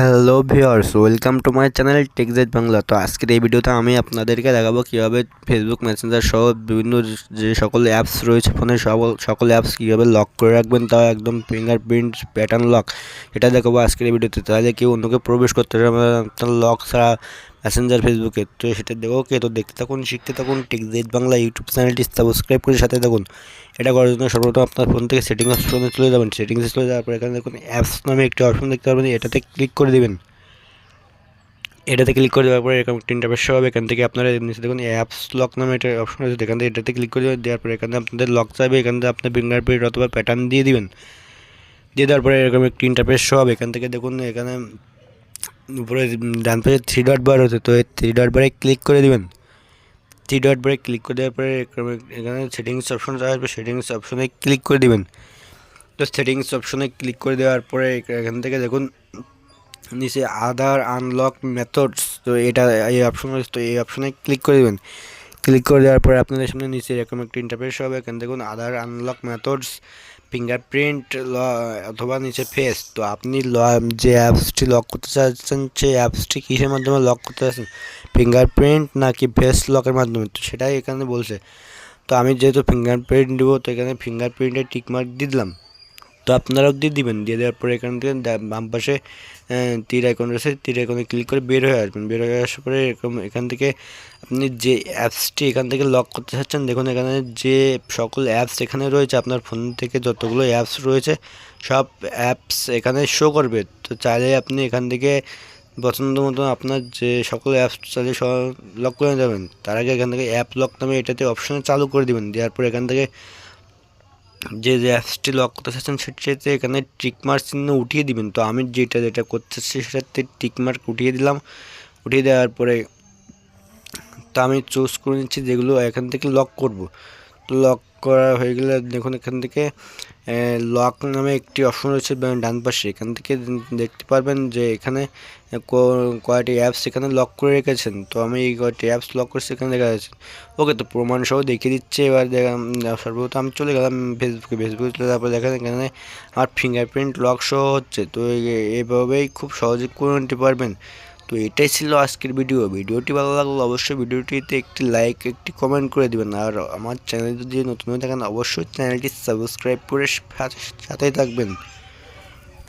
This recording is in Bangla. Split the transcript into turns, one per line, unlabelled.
hell hello viewers welcome to my channel Techjet Bangla. তো আজকের এই ভিডিওতে আমি আপনাদেরকে দেখাবো কীভাবে ফেসবুক মেসেঞ্জার সহ বিভিন্ন যে সকল অ্যাপস রয়েছে ফোনে সকল সকল অ্যাপস কীভাবে লক করে রাখবেন, তাও একদম ফিঙ্গারপ্রিন্ট প্যাটার্ন লক এটা দেখাবো আজকের এই ভিডিওতে। তাহলে কেউ অন্যকে প্রবেশ করতে আপনার লক ছাড়া মেসেঞ্জার ফেসবুকে তো সেটা দেখো কে তো দেখতে থাকুন, শিখতে থাকুন টেকজেট বাংলা ইউটিউব চ্যানেলটি সাবস্ক্রাইব করে সাথে থাকুন। এটা করার জন্য সর্বপ্রথম আপনার ফোন থেকে সেটিংস অপশনে চলে যাবেন। সেটিংসে চলে যাওয়ার পর এখানে দেখুন অ্যাপস নামে একটি অপশন দেখতে পারবেন, এটাতে ক্লিক করে দেবেন। এটাতে ক্লিক করে দেওয়ার পরে এরকম একটা ইন্টারফেস হবে, এখান থেকে আপনারা নিচে দেখুন অ্যাপস লক নামে একটা অপশন আছে এখান থেকে এটাতে ক্লিক করে দেওয়ার পরে এখানে আপনাদের লক চাইবে, এখান থেকে আপনার ফিঙ্গারপ্রিন্ট অথবা প্যাটার্ন দিয়ে দিবেন। দিয়ে দেওয়ার পরে এরকম একটি ইন্টারফেস হবে, এখান থেকে দেখুন এখানে উপরে ডান পাশে থ্রি ডট বার হচ্ছে তো এই থ্রি ডট বারে ক্লিক করে দেবেন। থ্রি ডট বারে ক্লিক করে দেওয়ার পরে এখানে সেটিংস অপশন আসবে সেটিংস অপশনে ক্লিক করে দেবেন। তো সেটিংস অপশনে ক্লিক করে দেওয়ার পরে এখান থেকে দেখুন নিচে আধার আনলক মেথডস তো এটা এই অপশন তো এই অপশনে ক্লিক করে দেবেন। ক্লিক করে দেওয়ার পরে আপনাদের সামনে নিচে এরকম একটা ইন্টারফেস হবে, এখানে দেখুন আধার আনলক মেথডস ফিঙ্গারপ্রিন্ট ল, অথবা নিচে ফেস তো আপনি ল, যে অ্যাপসটি লক করতে চাচ্ছেন, সেই অ্যাপসটি কিসের মাধ্যমে লক করতে চাচ্ছেন? ফিঙ্গারপ্রিন্ট নাকি ফেস লকের মাধ্যমে? তো সেটাই এখানে বলছে। তো আমি যেহেতু ফিঙ্গারপ্রিন্ট দেবো, তো এখানে ফিঙ্গারপ্রিন্টের টিকমার্ক দিয়ে দিলাম। তো আপনারাও দিয়ে দিবেন, দিয়ে দেওয়ার পরে এখান থেকে বাম পাশে তীর আইকন রয়েছে, তীর আইকনে ক্লিক করে বের হয়ে আসবেন। বের হয়ে আসার পরে এরকম এখান থেকে আপনি যে অ্যাপসটি এখান থেকে লক করতে চাচ্ছেন, দেখুন এখানে যে সকল অ্যাপস এখানে রয়েছে, আপনার ফোন থেকে যতগুলো অ্যাপস রয়েছে, সব অ্যাপস এখানে শো করবে। তো চাইলে আপনি এখান থেকে পছন্দ মতো আপনার যে সকল অ্যাপস সব লক করে যাবেন তার আগে এখান থেকে অ্যাপ লক নামে এটাতে অপশনে চালু করে দেবেন। দেওয়ার পর এখান থেকে যে যে অ্যাপসটি লক করতে চাচ্ছেন সেটাতে এখানে টিকমার্ক চিহ্ন উঠিয়ে দিবেন। তো আমি যেটা যেটা করতে চাচ্ছি সেটাতে টিকমার্ক উঠিয়ে দিলাম। উঠিয়ে দেওয়ার পরে, তো আমি চুজ করে নিচ্ছি যেগুলো এখান থেকে লক করব। লক করা হয়ে গেলে দেখুন এখান থেকে লক নামে একটি অপশন রয়েছে ডান পাশে। এখান থেকে দেখতে পারবেন যে এখানে কয়টি অ্যাপস এখানে লক করে রেখেছেন। তো আমি এই কয়টি অ্যাপস লক করছি এখানে দেখা যাচ্ছে। ওকে, তো প্রমাণ সহ দেখিয়ে দিচ্ছে। এবার সর্বপ্রথম আমি চলে গেলাম ফেসবুকে ফেসবুকে চলে তারপর দেখেন এখানে আমার ফিঙ্গারপ্রিন্ট লক সহ হচ্ছে। তো এভাবেই খুব সহজে করে নিতে পারবেন? তো এটাই ছিল আজকের ভিডিও ভিডিওটি ভালো লাগল অবশ্যই ভিডিওটিতে একটি লাইক একটি কমেন্ট করে দেবেন। আর আমার চ্যানেল যদি নতুন হয়ে থাকেন, অবশ্যই চ্যানেলটি সাবস্ক্রাইব করে সাথে থাকবেন।